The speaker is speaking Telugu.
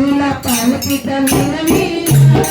భక్తుల పలికిత వినవీరా